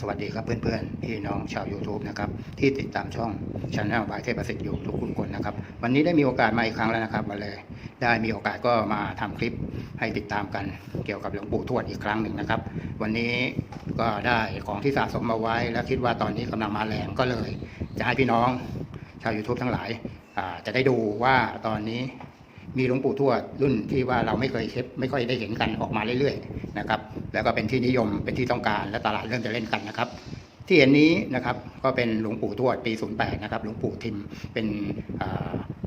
สวัสดีครับเพื่อนๆ พี่น้องชาว YouTube นะครับที่ติดตามช่องช n แนลบายเทพประสิทธิ์อยู่ทุกคุณคนนะครับ วันนี้ได้มีโอกาสมาอีกครั้งแล้วนะครับมาเลย ได้มีโอกาสก็มาทำคลิปให้ติดตามกันเกี่ยวกับหลวงปู่ทวดอีกครั้งหนึ่งนะครับ วันนี้ก็ได้ของที่สะสมมาไว้ แล้วคิดว่าตอนนี้กำลังมาแรงก็เลย จะให้พี่น้องชาว YouTube ทั้งหลายจะได้ดูว่าตอนนี้มีหลวงปู่ทวดรุ่นที่ว่าเราไม่เคยเห็นไม่ค่อยได้เห็นกันออกมาเรื่อยๆ นะครับ แล้วก็เป็นที่นิยมเป็นที่ต้องการและตลาดเริ่มจะเล่นกันนะครับ ที่เห็นนี้นะครับก็เป็นหลวงปู่ทวดปี 08 นะครับหลวงปู่ทิมเป็น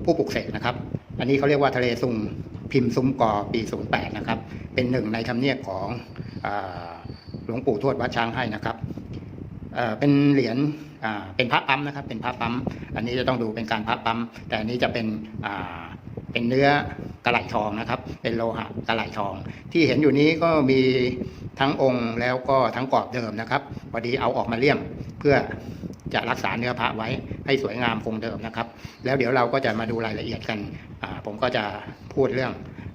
ผู้ปลุกเสกนะครับ อันนี้เขาเรียกว่าทะเลซุงพิมพ์ซุ้มกอปี 08 นะครับ เป็นหนึ่งในธรรมเนียบของหลวงปู่ทวดวัดช้างให้นะครับเป็นเหรียญเป็นพระปั๊มนะครับ เป็นพระปั๊ม อันนี้จะต้องดูเป็นการพระปั๊ม แต่อันนี้จะเป็น เป็นเนื้อกระไหลทองนะครับ เป็นโลหะกระไหลทอง ที่เห็นอยู่นี้ก็มีทั้งองค์แล้วก็ทั้งกรอบเดิมนะครับพอดีเอาออกมาเลี่ยมเพื่อจะรักษาเนื้อพระไว้ให้สวยงามคงเดิมนะครับ แล้วเดี๋ยวเราก็จะมาดูรายละเอียดกัน ผมก็จะพูดเรื่อง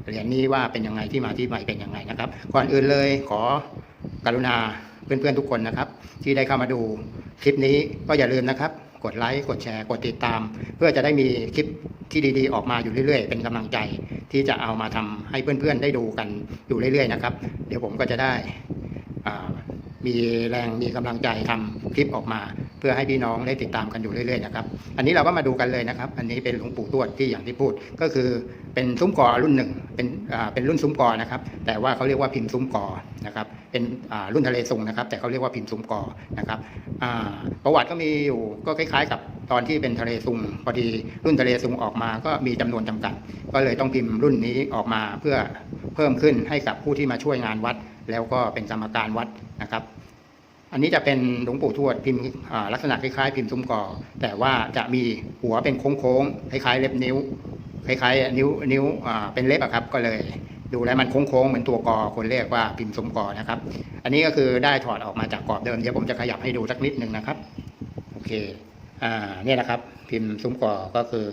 เหรียญนี้ว่าเป็นยังไงที่มาที่ไปเป็นยังไงนะครับ ก่อนอื่นเลยขอกรุณาเพื่อนๆทุกคนนะครับ ที่ได้เข้ามาดูคลิปนี้ก็อย่าลืมนะครับ กดไลค์กดแชร์ กดติดตาม เพื่อจะได้มีคลิปที่ดีๆ ออกมาอยู่เรื่อยๆ เป็นกำลังใจที่จะเอามาทำให้เพื่อนๆ ได้ดูกันอยู่เรื่อยๆนะครับ เดี๋ยวผมก็จะได้มีแรงมีกำลังใจทำคลิปออกมา เพื่อให้พี่น้องได้ติดตามกันอยู่เรื่อยๆนะครับ อันนี้เราก็มาดูกันเลยนะครับ อันนี้เป็นหลวงปู่ทวดที่อย่างที่พูด ก็คือเป็นซุ้มกอรุ่นหนึ่ง เป็นอ่าเป็นรุ่นซุ้มกอนะครับ แต่ว่าเขาเรียกว่าพิมพ์ซุ้มกอนะครับ เป็นอ่ารุ่นทะเลทรงนะครับ แต่เขาเรียกว่าพิมพ์ซุ้มกอนะครับอ่าประวัติก็มีอยู่ก็คล้าย ๆ กับตอนที่เป็นทะเลซุงพอดีรุ่นทะเลซุงออกมาก็มีจำนวนจำกัด ก็เลยต้องพิมพ์รุ่นนี้ออกมาเพื่อเพิ่มขึ้นให้กับผู้ที่มาช่วยงานวัด แล้วก็เป็นกรรมการวัดนะครับ อันนี้จะเป็นหลวงปู่ทวดพิมพ์ลักษณะคล้ายๆ พิมพ์ซุ้มกอ แต่ว่าจะมีหัวเป็นโค้งๆคล้ายๆ เล็บนิ้วคล้ายๆ นิ้วนิ้วเป็นเล็บอะครับ ก็เลยดูแล้วมันโค้งๆเหมือนตัวกอคนเรียกว่าพิมพ์ซุ้มกอนะครับ อันนี้ก็คือได้ถอดออกมาจากกรอบเดิมเดี๋ยวผมจะขยับให้ดูสักนิดหนึ่งนะครับโอเคอ่าเนี่ยนะครับ พิมพ์ซุ้มกอก็คือ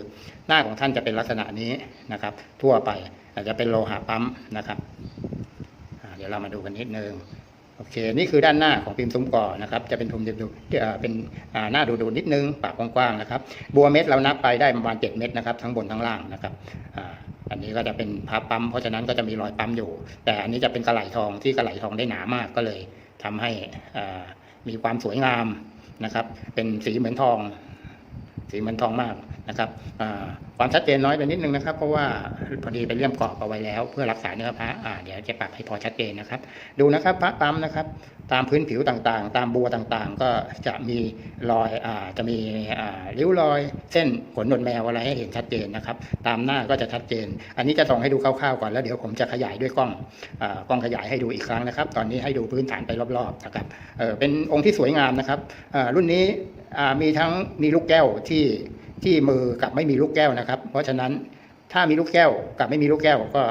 หน้าของท่านจะเป็นลักษณะนี้นะครับ ทั่วไปอาจจะเป็นโลหะปั๊มนะครับเดี๋ยวเรามาดูกันนิดนึง โอเค นี่คือด้านหน้าของพิมพ์ซุ้มกอนะครับ จะเป็นทุมดูดูเอ่อเป็นหน้าดูดูนิดนึง ปากกว้างๆนะครับ บัวเม็ดเรานับไปได้ประมาณ7เม็ดนะครับ ทั้งบนทั้งล่างนะครับอันนี้ก็จะเป็นพับปั๊ม เพราะฉะนั้นก็จะมีรอยปั๊มอยู่ แต่อันนี้จะเป็นกระไหลทองที่กระไหลทองได้หนามากก็เลยทำให้มีความสวยงามนะครับ เป็นสีเหมือนทอง สีเหมือนทองมาก นะครับความชัดเจนน้อยไปนิดนึงนะครับ เพราะว่าพอดีไปเลี่ยมกรอบเอาไว้แล้ว เพื่อรักษาเนื้อพระเดี๋ยวจะปรับให้พอชัดเจนนะครับ ดูนะครับพระปั๊มนะครับตามพื้นผิวต่างๆ ตามบัวต่างๆ ก็จะมีรอยอจะมีริ้วรอยเส้นขนหนวดแมวอะไรให้เห็นชัดเจนนะครับ ตามหน้าก็จะชัดเจน อันนี้จะส่องให้ดูคร่าวๆก่อนแล้วเดี๋ยวผมจะขยายด้วยกล้องอกล้องขยายให้ดูอีกครั้งนะครับ ตอนนี้ให้ดูพื้นฐานไปรอบๆนะครับเเป็นองค์ที่สวยงามนะครับรุ่นนี้มีทั้งมีลูกแก้วที่ ที่มือกับไม่มีลูกแก้วนะครับ เพราะฉะนั้นถ้ามีลูกแก้วกับไม่มีลูกแก้วก็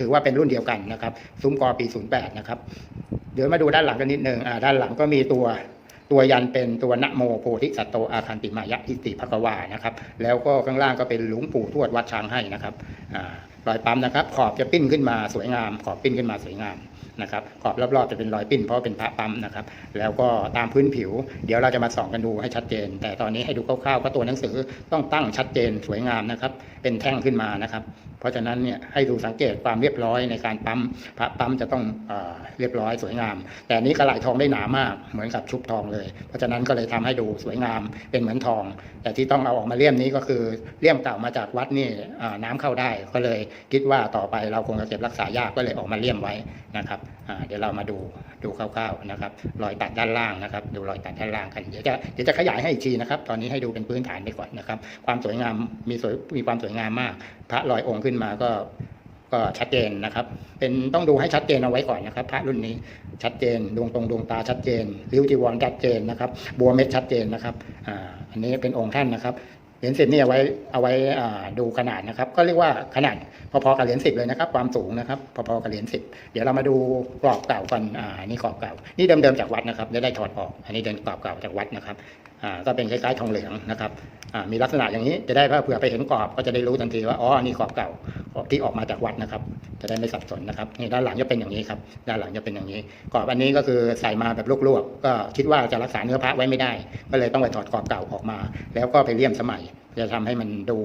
ถือว่าเป็นรุ่นเดียวกันนะครับซุ้มกอปี 08 นะครับ เดี๋ยวมาดูด้านหลังกันนิดนึงอ่าด้านหลังก็มีตัวตัวยันเป็นตัวนะโมโพธิสัตโตอาคันติมายะอิติภควานะครับ แล้วก็ข้างล่างก็เป็นหลวงปู่ทวดวัดช้างให้นะครับอ่า รอยปั๊มนะครับ ขอบจะปิ้นขึ้นมาสวยงาม ขอบปิ้นขึ้นมาสวยงามนะครับขอบรอบๆจะเป็นรอยปิ้นเพราะเป็นพระปั๊มนะครับ แล้วก็ตามพื้นผิว เดี๋ยวเราจะมาส่องกันดูให้ชัดเจน แต่ตอนนี้ให้ดูคร่าวๆก็ตัวหนังสือต้องตั้งชัดเจนสวยงามนะครับ เป็นแท่งขึ้นมานะครับ เพราะฉะนั้นเนี่ยให้ดูสังเกตความเรียบร้อยในการปั๊มพระปั๊มจะต้องเอเรียบร้อยสวยงาม แต่นี้กระไหลทองได้หนามากเหมือนกับชุบทองเลย เพราะฉะนั้นก็เลยทำให้ดูสวยงามเป็นเหมือนทอง แต่ที่ต้องเอาออกมาเลี่ยมนี้ก็คือเลี่ยมเก่ามาจากวัดนี่น้ำเข้าได้ก็เลยคิดว่าต่อไปเราคงจะเก็บรักษายากก็เลยออกมาเลี่ยมไว้นะครับเดี๋ยวเรามาดูดูคร่าวๆนะครับรอยตัดด้านล่างนะครับ ดูรอยตัดด้านล่างกันเดี๋ยวจะเดี๋ยวจะขยายให้อีกทีนะครับ ตอนนี้ให้ดูเป็นพื้นฐานไปก่อนนะครับ ความสวยงามมีสวยมีความสวยงามมาก พระลอยองค์ขึ้นมาก็ก็ชัดเจนนะครับ เป็นต้องดูให้ชัดเจนเอาไว้ก่อนนะครับ พระรุ่นนี้ชัดเจนดวงตรงดวงตาชัดเจนริ้วจีวรชัดเจนนะครับ บัวเม็ดชัดเจนนะครับอ่าอันนี้เป็นองค์ท่านนะครับ เหรียญสิบนี่เอาไว้เอาไว้ดูขนาดนะครับ ก็เรียกว่าขนาดพอๆกับเหรียญสิบเลยนะครับ ความสูงนะครับ พอๆกับเหรียญสิบเดี๋ยวเรามาดูกรอบเก่ากันอ่านี่กรอบเก่า นี่เดิมๆจากวัดนะครับได้ได้ถอดออก อันนี้เดินกรอบเก่าจากวัดนะครับ ก็เป็นคล้ายๆทองเหลืองนะครับมีลักษณะอย่างนี้จะได้เผื่อไปเห็นกรอบก็จะได้รู้ทันทีว่าอ๋อนี่กรอบเก่ากรอบที่ออกมาจากวัดนะครับ จะได้ไม่สับสนนะครับนี่ด้านหลังจะเป็นอย่างนี้ครับด้านหลังจะเป็นอย่างนี้กรอบอันนี้ก็คือใส่มาแบบลวกๆก็คิดว่าจะรักษาเนื้อพระไว้ไม่ได้ ก็เลยต้องไปถอดกรอบเก่าออกมา แล้วก็ไปเลี่ยมสมัยจะทำให้มันดู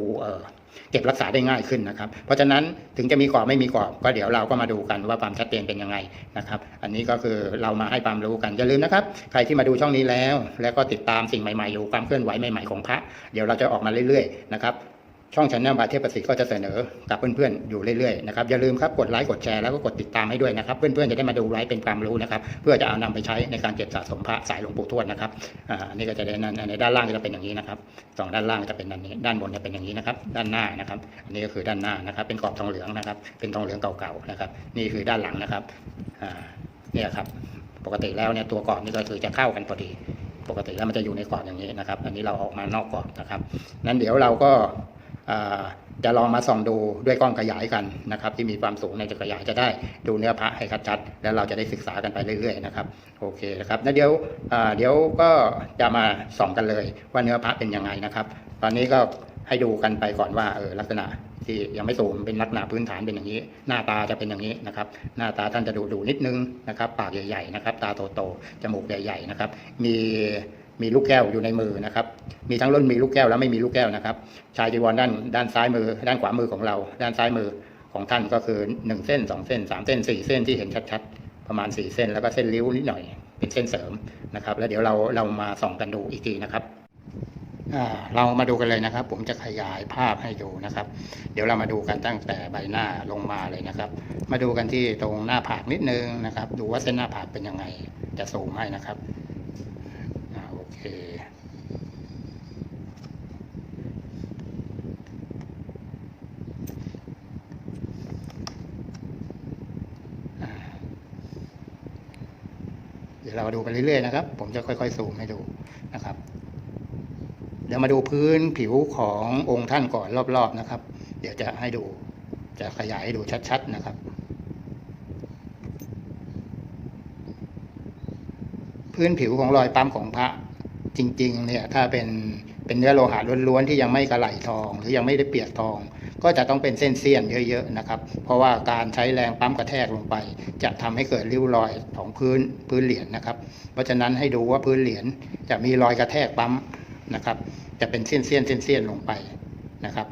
เก็บรักษาได้ง่ายขึ้นนะครับ เพราะฉะนั้นถึงจะมีกรอบไม่มีกรอบก็เดี๋ยวเราก็มาดูกันว่าความชัดเจนเป็นยังไงนะครับ อันนี้ก็คือเรามาให้ความรู้กันอย่าลืมนะครับ ใครที่มาดูช่องนี้แล้ว แล้วก็ติดตามสิ่งใหม่ๆอยู่ความเคลื่อนไหวใหม่ๆของพระเดี๋ยวเราจะออกมาเรื่อยๆนะครับ ช่องชันแนลบาเทประสิทธิ์ก็จะเสนอกับเพื่อนๆอยู่เรื่อยๆนะครับอย่าลืมครับกดไลค์กดแชร์แล้วก็กดติดตามให้ด้วยนะครับ เพื่อนๆจะได้มาดูไลฟ์เป็นความรู้นะครับ เพื่อจะเอานำไปใช้ในการเก็บสะสมพระสายหลวงปู่ทวดนะครับอ่าอันนี้ก็จะได้นั่นในด้านล่างจะเป็นอย่างนี้นะครับสองด้านล่างจะเป็นด้านนี้ด้านบนจะเป็นอย่างนี้นะครับ ด้านหน้านะครับอันนี้ก็คือด้านหน้านะครับ เป็นกรอบทองเหลืองนะครับ เป็นทองเหลืองเก่าๆนะครับ นี่คือด้านหลังนะครับอ่าเนี่ยครับปกติแล้วเนี่ยตัวกรอบนี่ก็คือจะเข้ากันพอดี ปกติแล้วมันจะอยู่ในกรอบอย่างนี้นะครับ อันนี้เราออกมานอกกรอบนะครับนั้นเดี๋ยวเราก็ จะลองมาส่องดูด้วยกล้องขยายกันนะครับ ที่มีความสูงในจะขยายจะได้ดูเนื้อพระให้ชัดๆแล้วเราจะได้ศึกษากันไปเรื่อยๆนะครับโอเคนะครับแล้วเดี๋ยวเดี๋ยวก็จะมาส่องกันเลย ว่าเนื้อพระเป็นยังไงนะครับ ตอนนี้ก็ให้ดูกันไปก่อนว่าเออลักษณะที่ยังไม่สูงเป็นลักษณะพื้นฐานเป็นอย่างนี้ หน้าตาจะเป็นอย่างนี้นะครับ หน้าตาท่านจะดูดูนิดนึงนะครับ ปากใหญ่ๆนะครับ ตาโตๆจมูกใหญ่ๆนะครับ มี มีลูกแก้วอยู่ในมือนะครับ มีทั้งรุ่นมีลูกแก้วและไม่มีลูกแก้วนะครับ ชายจีวรด้านด้านซ้ายมือ ด้านขวามือของเรา ด้านซ้ายมือของท่านก็คือหนึ่งเส้นสองเส้นสามเส้นสี่เส้นที่เห็นชัดๆ ประมาณสี่เส้น แล้วก็เส้นริ้วนิดหน่อย เป็นเส้นเสริมนะครับ แล้วเดี๋ยวเราเรามาส่องกันดูอีกทีนะครับเรามาดูกันเลยนะครับ ผมจะขยายภาพให้ดูนะครับ เดี๋ยวเรามาดูกันตั้งแต่ใบหน้าลงมาเลยนะครับ มาดูกันที่ตรงหน้าผากนิดนึงนะครับ ดูว่าเส้นหน้าผากเป็นยังไง จะสูงให้นะครับอ่าโอเค เดี๋ยวเราดูไปเรื่อยๆนะครับ ผมจะค่อยๆซูมให้ดูนะครับ เดี๋ยวมาดูพื้นผิวขององค์ท่านก่อนรอบๆนะครับ เดี๋ยวจะให้ดู จะขยายให้ดูชัดๆนะครับ พื้นผิวของรอยปั๊มของพระจริง ๆ เนี่ย ถ้าเป็นเป็นเนื้อโลหะล้วนๆที่ยังไม่กระไหลทอง หรือยังไม่ได้เปียกทอง ก็จะต้องเป็นเส้นเสี้ยนเยอะๆนะครับ เพราะว่าการใช้แรงปั๊มกระแทกลงไป จะทำให้เกิดริ้วรอยของพื้นพื้นเหรียญนะครับ เพราะฉะนั้นให้ดูว่าพื้นเหรียญจะมีรอยกระแทกปั๊มนะครับ จะเป็นเส้นเสี้ยนเส้นเสี้ยนลงไปนะครับ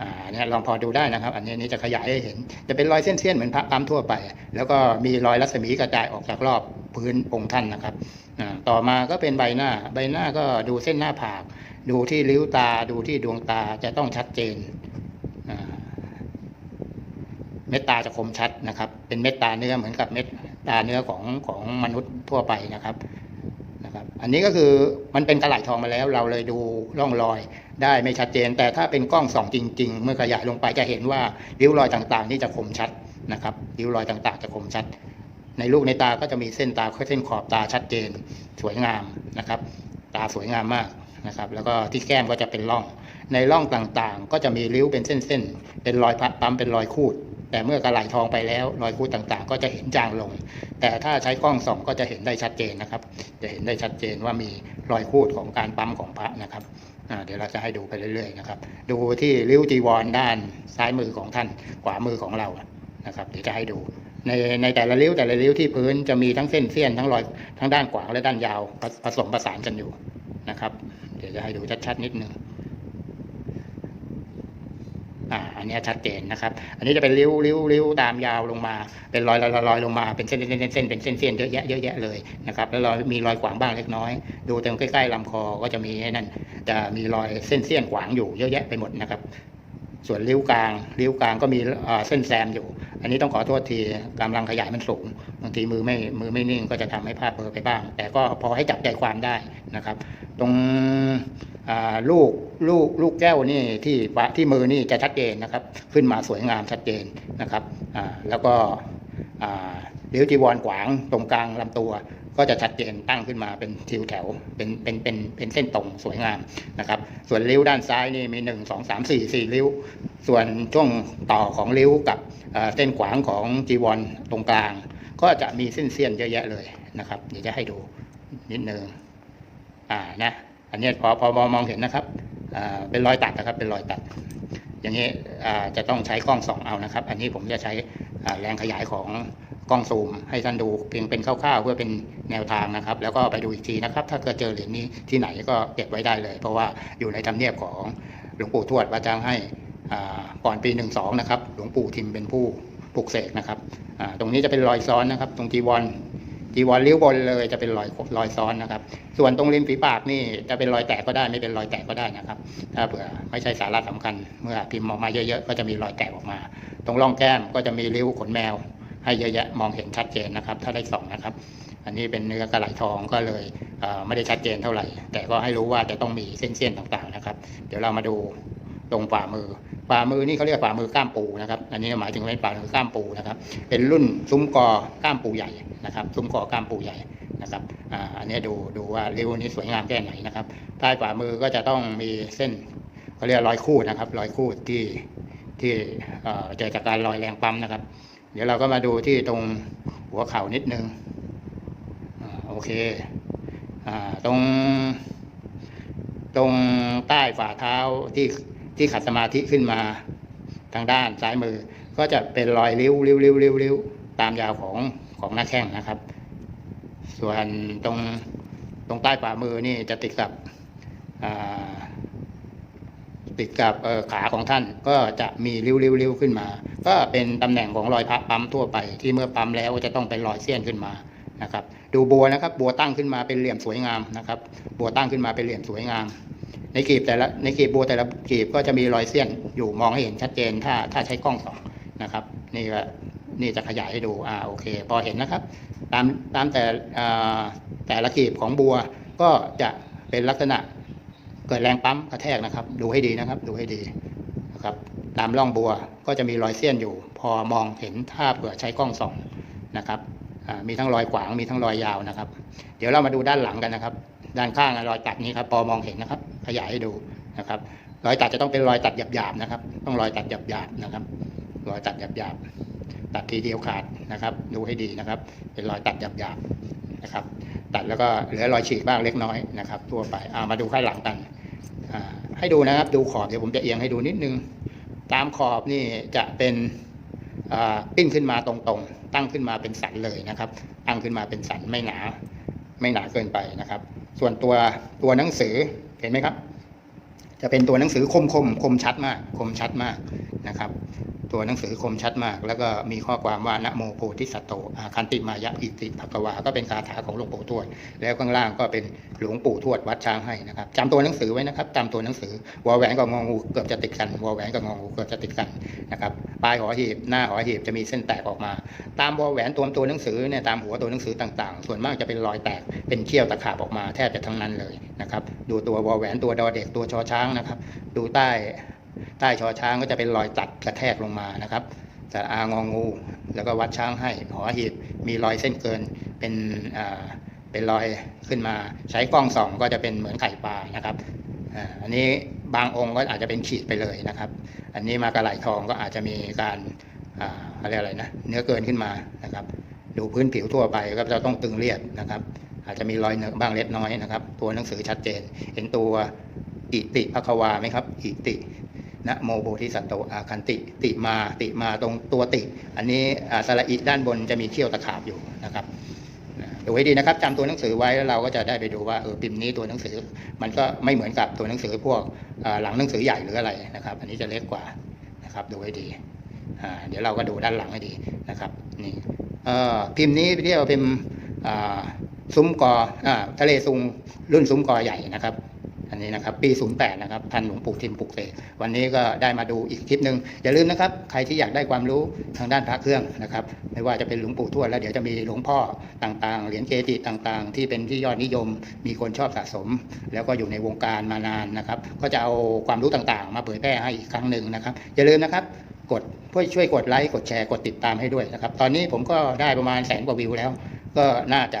อ่าเนี่ยลองพอดูได้นะครับ อันนี้นี้จะขยายให้เห็น จะเป็นรอยเส้นเสี้ยนเหมือนพระปั๊มทั่วไป แล้วก็มีรอยรัศมีกระจายออกจากรอบพื้นองค์ท่านนะครับอ่าต่อมาก็เป็นใบหน้า ใบหน้าก็ดูเส้นหน้าผาก ดูที่ริ้วตา ดูที่ดวงตาจะต้องชัดเจน ม็ดตาจะคมชัดนะครับ เป็นเม็ดตาเนื้อเหมือนกับเม็ดตาเนื้อของของมนุษย์ทั่วไปนะครับนะครับ อันนี้ก็คือมันเป็นกระไหลทองมาแล้ว เราเลยดูร่องรอยได้ไม่ชัดเจน แต่ถ้าเป็นกล้องส่องจริง ๆ เมื่อขยายลงไปจะเห็นว่าริ้วรอยต่างๆ นี่จะคมชัดนะครับริ้วรอยต่างๆ จะคมชัด ในลูกในตาก็จะมีเส้นตาเส้นขอบตาชัดเจน สวยงามนะครับ ตาสวยงามมากนะครับ แล้วก็ที่แก้มก็จะเป็นร่อง ในร่องต่างๆ ก็จะมีริ้วเป็นเส้นๆเป็นรอยพัดปั๊มเป็นรอยคูด แต่เมื่อกระไหลทองไปแล้วรอยคูดต่างๆ ก็จะเห็นจางลง แต่ถ้าใช้กล้องส่องก็จะเห็นได้ชัดเจนนะครับ จะเห็นได้ชัดเจนว่ามีรอยคูดของการปั๊มของพระนะครับเดี๋ยวเราจะให้ดูไปเรื่อยๆนะครับ ดูที่ริ้วจีวรด้านซ้ายมือของท่านขวามือของเรานะครับ เดี๋ยวจะให้ดู ในในแต่ละริ้วแต่ละริ้วที่พื้นจะมีทั้งเส้นเสี้ยนทั้งรอยทั้งด้านขวางและด้านยาวผสมผสานกันอยู่นะครับ เดี๋ยวจะให้ดูชัดๆนิดนึง อ่าอันนี้ชัดเจนนะครับ อันนี้จะเป็นริ้วริ้วริ้วตามยาวลงมา เป็นรอยรอยรอยลงมาเป็นเส้นเส้นเส้นเส้นเป็นเส้นเส้นเยอะแยะเยอะแยะเลยนะครับแล้วรอยมีรอยขวางบ้างเล็กน้อย ดูตรงใกล้ๆลำคอก็จะมีนั่นจะมีรอยเส้นเส้นขวางอยู่เยอะแยะไปหมดนะครับส่วนริ้วกลางริ้วกลางก็มีเอ่อเส้นแซมอยู่ อันนี้ต้องขอโทษทีกำลังขยายมันสูงบางทีมือไม่มือไม่นิ่งก็จะทำให้ภาพเบลอไปบ้าง แต่ก็พอให้จับใจความได้นะครับ ตรงลูกลูกลูกแก้วนี่ที่ปะที่มือนี่จะชัดเจนนะครับ ขึ้นมาสวยงามชัดเจนนะครับแล้วก็ริ้วจีวรขวางตรงกลางลำตัว ก็จะชัดเจนตั้งขึ้นมาเป็นทิวแถวเป็นเป็นเป็นเป็นเส้นตรงสวยงามนะครับ ส่วนริ้วด้านซ้ายนี่มีหนึ่งสองสามสี่สี่ริ้ว ส่วนช่วงต่อของริ้วกับเอ่อเส้นขวางของจีวรตรงกลาง ก็จะมีเส้นเสี้ยนเยอะแยะเลยนะครับเดี๋ยวจะให้ดูนิดนึง อ่านะอันนี้พอพอมองเห็นนะครับอ่าเป็นรอยตัดนะครับ เป็นรอยตัด อย่างนี้อ่าจะต้องใช้กล้องส่องเอานะครับ อันนี้ผมจะใช้แรงขยายของกล้องซูมให้ท่านดูเพียงเป็นคร่าวๆเพื่อเป็นแนวทางนะครับ แล้วก็ไปดูอีกทีนะครับ ถ้าเกิดเจอเหรียญนี้ที่ไหนก็เก็บไว้ได้เลย เพราะว่าอยู่ในทำเนียบของหลวงปู่ทวดวัดจ้างให้ก่อนปี12นะครับ หลวงปู่ทิมเป็นผู้ปลุกเสกนะครับตรงนี้จะเป็นรอยซ้อนนะครับ ตรงจีวร จีวรริ้วบนเลยจะเป็นรอยรอยซ้อนนะครับ ส่วนตรงริมฝีปากนี่จะเป็นรอยแตกก็ได้ไม่เป็นรอยแตกก็ได้นะครับ ถ้าเผื่อไม่ใช่สาระสำคัญ เมื่อพิมพ์ออกมาเยอะๆก็จะมีรอยแตกออกมา ตรงร่องแก้มก็จะมีริ้วขนแมว ให้เยอะแยะมองเห็นชัดเจนนะครับ ถ้าได้สองนะครับ อันนี้เป็นเนื้อกระไหลทองก็เลยเไม่ได้ชัดเจนเท่าไหร่ แต่ก็ให้รู้ว่าจะต้องมีเส้นๆต่างๆนะครับ เดี๋ยวเรามาดูตรงฝ่ามือฝ่ามือนี่เขาเรียกฝ่ามือก้ามปูนะครับ อันนี้หมายถึงเป็นฝ่ามือก้ามปูนะครับ เป็นรุ่นซุ้มกอก้ามปูใหญ่ นะครับซุ้มก่อก้ามปูใหญ่นะครับอ่าอันนี้ดูดูว่าริ้วนี้สวยงามแค่ไหนนะครับใต้ฝ่ามือก็จะต้องมีเส้นเขาเรียกรอยคูดนะครับ รอยคูดที่ที่เอ่อกิดจากการลอยแรงปั๊มนะครับ เดี๋ยวเราก็มาดูที่ตรงหัวเข่านิดนึงอ่าโอเคอ่าตรงตรงใต้ฝ่าเท้าที่ที่ขัดสมาธิขึ้นมาทางด้านซ้ายมือ ก็จะเป็นรอยริ้วริ้วริ้วริ้วริ้วตามยาวของ ของหน้าแข้งนะครับ ส่วนตรงตรงใต้ฝ่ามือนี่จะติดกับติดกับขาของท่านก็จะมีริ้วริ้วิ้วขึ้นมา ก็เป็นตำแหน่งของรอยพระปั๊มทั่วไป ที่เมื่อปั๊มแล้วจะต้องเป็นรอยเสี้ยนขึ้นมานะครับ ดูบัวนะครับ บัวตั้งขึ้นมาเป็นเหลี่ยมสวยงามนะครับ บัวตั้งขึ้นมาเป็นเหลี่ยมสวยงาม ในกลีบแต่ละในกลีบบัวแต่ละกลีบก็จะมีรอยเสี้ยนอยู่มองให้เห็นชัดเจนถ้าถ้าใช้กล้องส่องนะครับ นี่ก็ นี่จะขยายให้ดูอ่าโอเค พอเห็นนะครับ ตามตามแต่แต่ละกีบของบัวก็จะเป็นลักษณะเกิดแรงปั๊มกระแทกนะครับ ดูให้ดีนะครับ ดูให้ดีนะครับตามร่องบัวก็จะมีรอยเสี้ยนอยู่ พอมองเห็นถ้าเผื่อใช้กล้องส่องนะครับอ่ามีทั้งรอยขวางมีทั้งรอยยาวนะครับ เดี๋ยวเรามาดูด้านหลังกันนะครับ ด้านข้างรอยตัดนี้ครับพอมองเห็นนะครับ ขยายให้ดูนะครับ รอยตัดจะต้องเป็นรอยตัดหยาบๆนะครับ ต้องรอยตัดหยาบๆนะครับ รอยตัดหยาบๆ ตัดทีเดียวขาดนะครับ ดูให้ดีนะครับ เป็นรอยตัดหยาบๆนะครับ ตัดแล้วก็เหลือรอยฉีกบ้างเล็กน้อยนะครับ ทั่วไปเอามาดูข้างหลังกันให้ดูนะครับดูขอบเดี๋ยวผมจะเอียงให้ดูนิดนึง ตามขอบนี่จะเป็นอ่าปิ้นขึ้นมาตรงๆ ตั้งขึ้นมาเป็นสันเลยนะครับ ตั้งขึ้นมาเป็นสันไม่หนา ไม่หนาเกินไปนะครับ ส่วนตัวตัวหนังสือเห็นไหมครับ จะเป็นตัวหนังสือคมคมคมชัดมาก คมชัดมากนะครับ ตัวหนังสือคมชัดมาก แล้วก็มีข้อความว่านะโมโพธิสัตโตอาคันติมายะอิติภควา ก็เป็นคาถาของหลวงปู่ทวด แล้วข้างล่างก็เป็นหลวงปู่ทวดวัดช้างให้นะครับจำตัวหนังสือไว้นะครับจำตัวหนังสือวอแหวนกับงองูเกือบจะติดกันวอแหวนกับงองูเกือบจะติดกันนะครับปลายหอหีบหน้าหอหีบจะมีเส้นแตกออกมา ตามวอแหวนตัวตัวหนังสือเนี่ยตามหัวตัวหนังสือต่างๆ ส่วนมากจะเป็นรอยแตกเป็นเขี้ยวตะขาบออกมาแทบจะทั้งนั้นเลยนะครับดูตัววอแหวนตัวดอเด็กตัวชอช้างนะครับ ดูใต้ใต้ชอช้างก็จะเป็นรอยตัดกระแทกลงมานะครับแต่อางองู แล้วก็วัดช้างให้หอหีบมีรอยเส้นเกินเป็นอ่าเป็นรอยขึ้นมา ใช้กล้องส่องก็จะเป็นเหมือนไข่ปลานะครับอ่าอันนี้บางองค์ก็อาจจะเป็นขีดไปเลยนะครับ อันนี้มากระไหลทองก็อาจจะมีการอ่าเขาเรียกอะไรนะเนื้อเกินขึ้นมานะครับ ดูพื้นผิวทั่วไปก็จะต้องตึงเรียบนะครับ อาจจะมีรอยเนื้อบ้างเล็กน้อยนะครับ ตัวหนังสือชัดเจน เห็นตัว อิติภควาไหมครับ อิตินะโมโพธิสัตโตอาคันติ ติมาติมาตรงตัวติ อันนี้สระอิด้านบนจะมีเขี้ยวตะขาบอยู่นะครับดูให้ดีนะครับจำตัวหนังสือไว้แล้วเราก็จะได้ไปดูว่าเออพิมพ์นี้ตัวหนังสือ มันก็ไม่เหมือนกับตัวหนังสือพวกหลังหนังสือใหญ่หรืออะไรนะครับ อันนี้จะเล็กกว่านะครับดูให้ดีเดี๋ยวเราก็ดูด้านหลังให้ดีนะครับนี่พิมพ์นี้เรียกว่าพิมพ์ซุ้มกออทะเลซุงรุ่นซุ้มกอใหญ่นะครับ อันนี้นะครับปี 08 นะครับท่านหลวงปู่ทิมปลุกเสกวันนี้ก็ได้มาดูอีกคลิปหนึ่งอย่าลืมนะครับ ใครที่อยากได้ความรู้ทางด้านพระเครื่องนะครับ ไม่ว่าจะเป็นหลวงปู่ทวดแล้วเดี๋ยวจะมีหลวงพ่อต่างๆ เหรียญเกจิต่างๆ ที่เป็นที่ยอดนิยม มีคนชอบสะสม แล้วก็อยู่ในวงการมานานนะครับ ก็จะเอาความรู้ต่างๆ มาเผยแพร่ให้อีกครั้งหนึ่งนะครับ อย่าลืมนะครับกดช่วยช่วยกดไลค์กดแชร์กดติดตามให้ด้วยนะครับ ตอนนี้ผมก็ได้ประมาณแสนกว่าวิวแล้ว ก็น่าจะ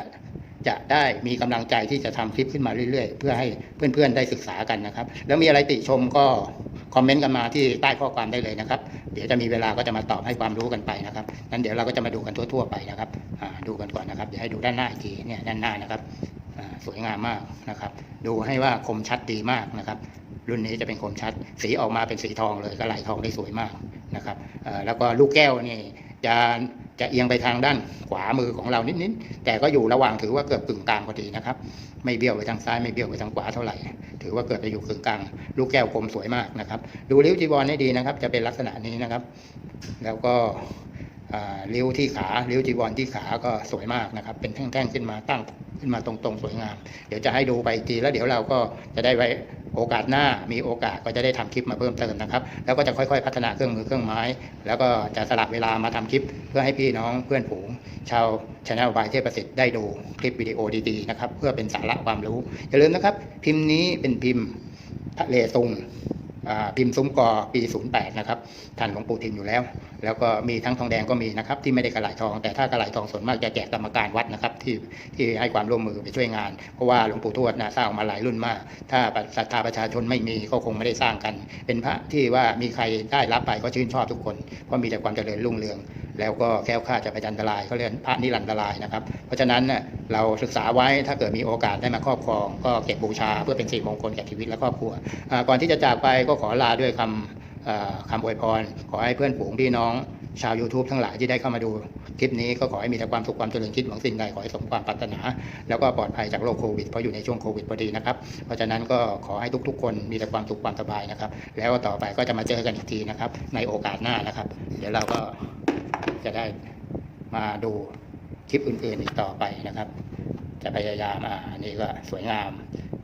จะได้มีกำลังใจที่จะทำคลิปขึ้นมาเรื่อยๆ เพื่อให้เพื่อนๆได้ศึกษากันนะครับ แล้วมีอะไรติชมก็คอมเมนต์กันมาที่ใต้ข้อความได้เลยนะครับ เดี๋ยวจะมีเวลาก็จะมาตอบให้ความรู้กันไปนะครับนั้นเดี๋ยวเราก็จะมาดูกันทั่วๆไปนะครับดูกันก่อนนะครับเดี๋ยวให้ดูด้านหน้าอีกทีเนี่ยด้านหน้านะครับสวยงามมากนะครับ ดูให้ว่าคมชัดดีมากนะครับ รุ่นนี้จะเป็นคมชัด สีออกมาเป็นสีทองเลยก็ไหลทองได้สวยมากนะครับแล้วก็ลูกแก้วนี่จะ จะเอียงไปทางด้านขวามือของเรานิดๆ แต่ก็อยู่ระหว่างถือว่าเกือบกึ่งกลางพอดีนะครับ ไม่เบี้ยวไปทางซ้ายไม่เบี้ยวไปทางขวาเท่าไหร่ ถือว่าเกิดไปอยู่กึ่งกลาง ลูกแก้วคมสวยมากนะครับ ดูริ้วจีวรให้ดีนะครับ จะเป็นลักษณะนี้นะครับ แล้วก็ ริ้วที่ขาริ้วจีวรที่ขาก็สวยมากนะครับ เป็นแท่งๆขึ้นมาตั้งขึ้นมาตรงๆ สวยงาม เดี๋ยวจะให้ดูไปทีแล้วเดี๋ยวเราก็จะได้ไว้โอกาสหน้ามีโอกาสก็จะได้ทำคลิปมาเพิ่มเติมนะครับ แล้วก็จะค่อยๆ พัฒนาเครื่องมือเครื่องไม้ แล้วก็จะสลับเวลามาทำคลิป เพื่อให้พี่น้องเพื่อนฝูง ชาวช anel บายเทพประสิทธิ์ได้ดูคลิปวิดีโอดีๆนะครับเพื่อเป็นสาระความรู้อย่าลืมนะครับ พิมพ์นี้เป็นพิมพ์ทะเลตุง พิมพ์ซุ้มกอปี 08 นะครับท่านหลวงปู่ทิมอยู่แล้ว แล้วก็มีทั้งทองแดงก็มีนะครับที่ไม่ได้กระไหลทอง แต่ถ้ากระไหลทองส่วนมากจะแจกกรรมการวัดนะครับที่ที่ให้ความร่วมมือไปช่วยงาน เพราะว่าหลวงปู่ทวดนะสร้างมาหลายรุ่นมาก ถ้าศรัทธาประชาชนไม่มีก็คงไม่ได้สร้างกัน เป็นพระที่ว่ามีใครได้รับไปก็ชื่นชอบทุกคน เพราะมีแต่ความเจริญรุ่งเรือง แล้วก็แค้วคลาดจากพยันตรายเขาเรียกพระนิรันตรายนะครับ เพราะฉะนั้นเราศึกษาไว้ถ้าเกิดมีโอกาสได้มาครอบครอง ก็เก็บบูชาเพื่อเป็นสิริมงคลแก่ชีวิตและครอบครัว ก่อนที่จะจากไปก็ขอลาด้วยคำคำอวยพร ขอให้เพื่อนฝูงพี่น้องชาว YouTube ทั้งหลายที่ได้เข้ามาดูคลิปนี้ก็ขอให้มีแต่ความสุขความเจริญคิดหวังสิ่งใดขอให้สมความปรารถนา แล้วก็ปลอดภัยจากโรคโควิดเพราะอยู่ในช่วงโควิดพอดีนะครับ เพราะฉะนั้นก็ขอให้ทุกๆ คนมีแต่ความสุขความสบายนะครับ แล้วต่อไปก็จะมาเจอกันอีกทีนะครับ ในโอกาสหน้านะครับ เดี๋ยวเราก็ จะได้มาดูคลิปอื่นๆอีกต่อไปนะครับ จะพยายามอ่านนี้ก็สวยงาม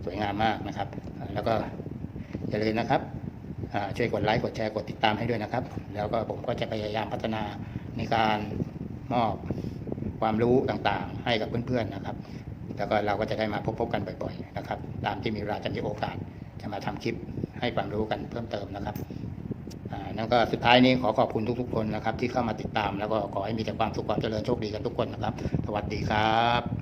สวยงามมากนะครับ แล้วก็อย่าลืมนะครับช่วยกดไลค์กดแชร์กดติดตามให้ด้วยนะครับ แล้วก็ผมก็จะพยายามพัฒนาในการมอบความรู้ต่างๆ ให้กับเพื่อนๆนะครับ แล้วก็เราก็จะได้มาพบพบกันบ่อยๆนะครับ ตามที่มีเวลาจะมีโอกาสจะมาทำคลิปให้ความรู้กันเพิ่มเติมนะครับ นั่นก็สุดท้ายนี้ขอขอบคุณทุกๆคนนะครับ ที่เข้ามาติดตามแล้วก็ขอให้มีแต่ความสุขความเจริญโชคดีกันทุกคนนะครับ สวัสดีครับ